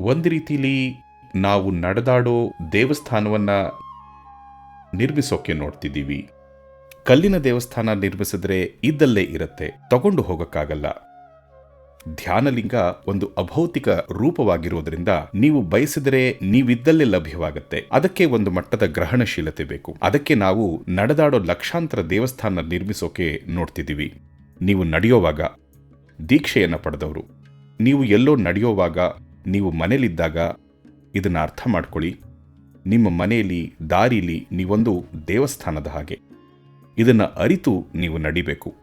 ಒಂದು ರೀತಿಲಿ ನಾವು ನಡೆದಾಡೋ ದೇವಸ್ಥಾನವನ್ನು ನಿರ್ಮಿಸೋಕೆ ನೋಡ್ತಿದ್ದೀವಿ. ಕಲ್ಲಿನ ದೇವಸ್ಥಾನ ನಿರ್ಮಿಸಿದ್ರೆ ಇದ್ದಲ್ಲೇ ಇರುತ್ತೆ, ತಗೊಂಡು ಹೋಗೋಕ್ಕಾಗಲ್ಲ. ಧ್ಯಾನಲಿಂಗ ಒಂದು ಅಭೌತಿಕ ರೂಪವಾಗಿರುವುದರಿಂದ ನೀವು ಬಯಸಿದರೆ ನೀವಿದ್ದಲ್ಲೇ ಲಭ್ಯವಾಗುತ್ತೆ. ಅದಕ್ಕೆ ಒಂದು ಮಟ್ಟದ ಗ್ರಹಣಶೀಲತೆ ಬೇಕು. ಅದಕ್ಕೆ ನಾವು ನಡೆದಾಡೋ ಲಕ್ಷಾಂತರ ದೇವಸ್ಥಾನ ನಿರ್ಮಿಸೋಕೆ ನೋಡ್ತಿದ್ದೀವಿ. ನೀವು ನಡೆಯೋವಾಗ ದೀಕ್ಷೆಯನ್ನು ಪಡೆದವರು. ನೀವು ಎಲ್ಲೋ ನಡೆಯೋವಾಗ ನೀವು ಮನೇಲಿದ್ದಾಗ ಇದನ್ನು ಅರ್ಥ ಮಾಡ್ಕೊಳ್ಳಿ. ನಿಮ್ಮ ಮನೆಯಲ್ಲಿ ದಾರಿಲಿ ನೀವೊಂದು ದೇವಸ್ಥಾನದ ಹಾಗೆ. ಇದನ್ನು ಅರಿತು ನೀವು ನಡಿಬೇಕು.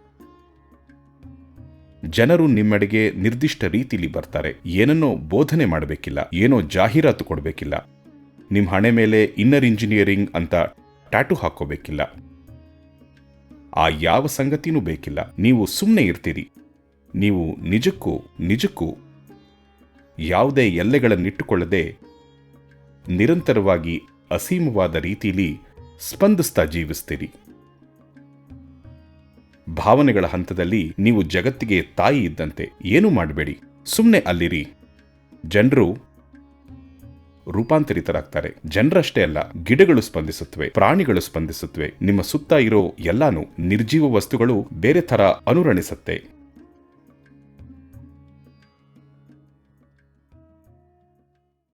ಜನರು ನಿಮ್ಮೆಡೆಗೆ ನಿರ್ದಿಷ್ಟ ರೀತಿಲಿ ಬರ್ತಾರೆ. ಏನನ್ನೋ ಬೋಧನೆ ಮಾಡಬೇಕಿಲ್ಲ. ಏನೋ ಜಾಹೀರಾತು ಕೊಡಬೇಕಿಲ್ಲ. ನಿಮ್ಮ ಹಣೆ ಮೇಲೆ ಇನ್ನರ್ ಇಂಜಿನಿಯರಿಂಗ್ ಅಂತ ಟ್ಯಾಟು ಹಾಕೋಬೇಕಿಲ್ಲ ಆ ಯಾವ ಸಂಗತಿನೂ ಬೇಕಿಲ್ಲ. ನೀವು ಸುಮ್ಮನೆ ಇರ್ತೀರಿ. ನೀವು ನಿಜಕ್ಕೂ ನಿಜಕ್ಕೂ ಯಾವುದೇ ಎಲ್ಲೆಗಳನ್ನಿಟ್ಟುಕೊಳ್ಳದೆ ನಿರಂತರವಾಗಿ ಅಸೀಮವಾದ ರೀತಿಯಲ್ಲಿ ಸ್ಪಂದಿಸ್ತಾ ಜೀವಿಸ್ತೀರಿ. ಭಾವನೆಗಳ ಹಂತದಲ್ಲಿ ನೀವು ಜಗತ್ತಿಗೆ ತಾಯಿ ಇದ್ದಂತೆ ಏನೂ ಮಾಡಬೇಡಿ. ಸುಮ್ಮನೆ ಅಲ್ಲಿರಿ. ಜನರು ರೂಪಾಂತರಿತರಾಗ್ತಾರೆ. ಜನರಷ್ಟೇ ಅಲ್ಲ, ಗಿಡಗಳು ಸ್ಪಂದಿಸುತ್ತವೆ, ಪ್ರಾಣಿಗಳು ಸ್ಪಂದಿಸುತ್ತವೆ, ನಿಮ್ಮ ಸುತ್ತ ಇರೋ ಎಲ್ಲಾನು ನಿರ್ಜೀವ ವಸ್ತುಗಳು ಬೇರೆ ಥರ ಅನುರಣಿಸುತ್ತೆ.